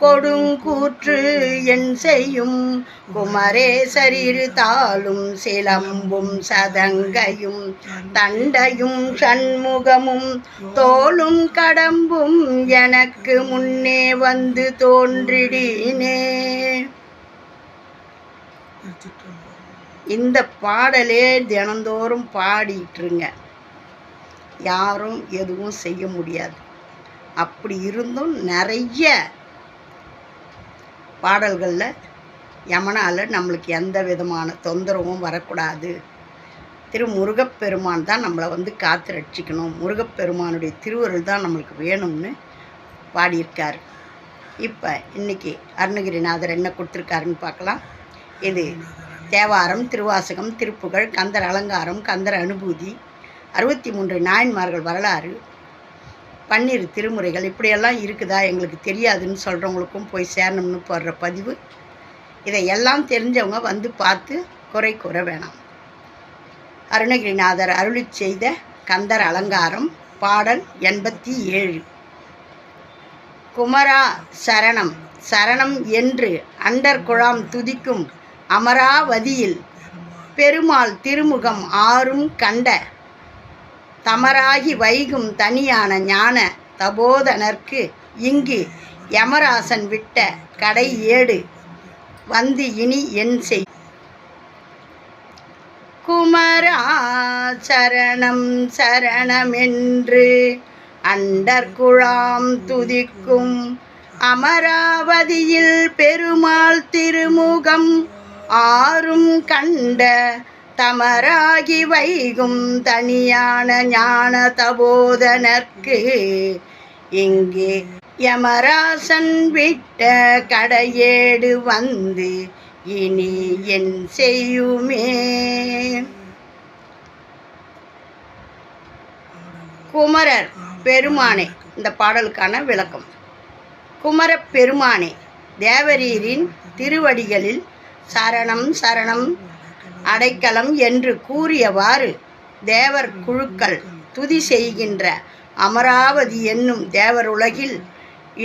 கொடுங்கூற்று என் செய்யும். குமரேசரிரு தாளும் சிலம்பும் சதங்கையும். தண்டையும் சண்முகமும் தோளும் கடம்பும் எனக்கு முன்னே வந்து தோன்றிடினே. இந்த பாடலே தினந்தோறும் பாடிட்டுருங்க. யாரும் எதுவும் செய்ய முடியாது. அப்படி இருந்தும் நிறைய பாடல்களில் யமனால் நம்மளுக்கு எந்த விதமான தொந்தரவும் வரக்கூடாது. திரு முருகப்பெருமான் தான் நம்மளை வந்து காத்து ரட்சிக்கணும். முருகப்பெருமானுடைய திருவருள் தான் நம்மளுக்கு வேணும்னு பாடியிருக்கார். இப்போ இன்னைக்கு அருணகிரிநாதர் என்ன கொடுத்துருக்காருன்னு பார்க்கலாம். இது தேவாரம் திருவாசகம் திருப்புகழ் கந்தர் அலங்காரம் கந்தர் அனுபூதி அறுபத்தி மூன்று நாயன்மார்கள் வரலாறு பன்னிரு திருமுறைகள் இப்படியெல்லாம் இருக்குதா எங்களுக்கு தெரியாதுன்னு சொல்கிறவங்களுக்கும் போய் சேரணும்னு போடுற பதிவு. இதை எல்லாம் தெரிஞ்சவங்க வந்து பார்த்து குறை கூற வேணாம். அருணகிரிநாதர் அருளி செய்த கந்தர் அலங்காரம் பாடல் எண்பத்தி ஏழு. குமரா சரணம் சரணம் என்று அண்டர் குழாம் துதிக்கும் அமராவதியில் பெருமாள் திருமுகம் ஆறும் கண்ட தமராகி வைகும் தனியான ஞான தபோதனர்க்கு இங்கு யமராசன் விட்ட கடை ஏடு வந்து இனி என் செய். குமரா சரணம் சரணமென்று அண்டர் குழாம் துதிக்கும் அமராவதியில் பெருமாள் திருமுகம் ஆறும் கண்ட தமராகி வைகும் தனியான ஞான தபோதனர்க்கு இங்கே யமராசன் விட்ட கடையேடு வந்து இனி என் செய்யுமே. குமரர் பெருமானே இந்த பாடலுக்கான விளக்கம். குமரப் பெருமானே தேவரீரின் திருவடிகளில் சரணம் சரணம் அடைக்கலம் என்று கூறியவாறு தேவர் குழுக்கள் துதி செய்கின்ற அமராவதி என்னும் தேவர் உலகில்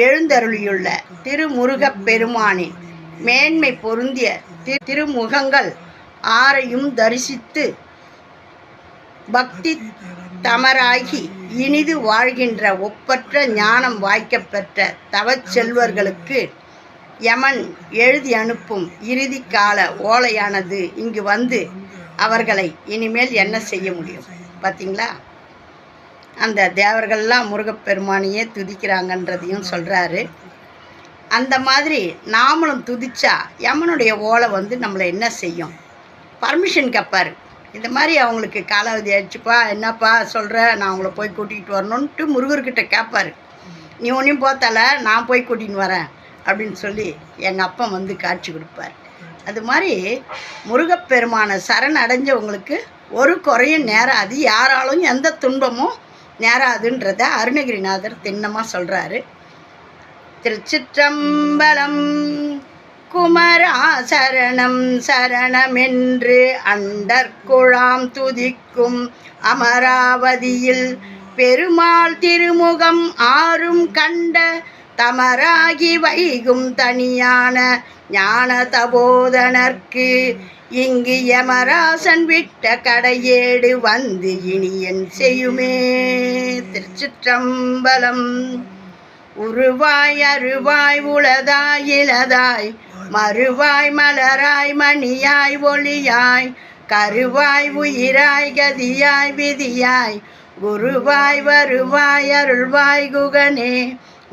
எழுந்தருளியுள்ள திருமுருகப் பெருமானின் மேன்மை பொருந்திய தி- திருமுகங்கள் ஆரையும் தரிசித்து பக்தி தமராகி இனிது வாழ்கின்ற ஒப்பற்ற ஞானம் வாய்க்கப்பெற்ற தவச் செல்வர்களுக்கு யமன் எழுதி அனுப்பும் இறுதி கால ஓலையானது இங்கு வந்து அவர்களை இனிமேல் என்ன செய்ய முடியும்? பார்த்தீங்களா அந்த தேவர்கள்லாம் முருகப்பெருமானையே துதிக்கிறாங்கன்றதையும் சொல்கிறாரு அந்த மாதிரி நாமளும் துதிச்சா யமனுடைய ஓலை வந்து நம்மளை என்ன செய்யும்? பர்மிஷன் கேட்பாரு இந்த மாதிரி அவங்களுக்கு காலாவதி ஆயிடுச்சுப்பா என்னப்பா சொல்கிற நான் அவங்கள போய் கூட்டிகிட்டு வரணுன்ட்டு முருகர்கிட்ட கேட்பாரு நீ ஒன்றையும் போத்தால நான் போய் கூட்டின்னு வரேன். அப்படின்னு சொல்லி எங்கள் அப்பா வந்து காட்சி கொடுப்பார். அது மாதிரி முருகப்பெருமான சரண் அடைஞ்சவங்களுக்கு ஒரு குறையும் நேராது. யாராலும் எந்த துன்பமும் நேராதுன்றத அருணகிரிநாதர் திண்ணமாக சொல்கிறாரு திருச்சிற்றம்பலம் குமரா சரணம் சரணமென்று அண்டர் குழாம் துதிக்கும் அமராவதியில் பெருமாள் திருமுகம் ஆறும் கண்ட தமராகி வைகும் தனியான ஞான தபோதனர்க்கு இங்கு யமராசன் விட்ட கடையேடு வந்து இனியன் செய்யுமே. திருச்சிற்றம்பலம். உருவாய் அருவாய் உளதாய் இலதாய் மறுவாய் மலராய் மணியாய் ஒளியாய் கருவாய் உயிராய் கதியாய் விதியாய் குருவாய் வருவாய் அருள்வாய் குகனே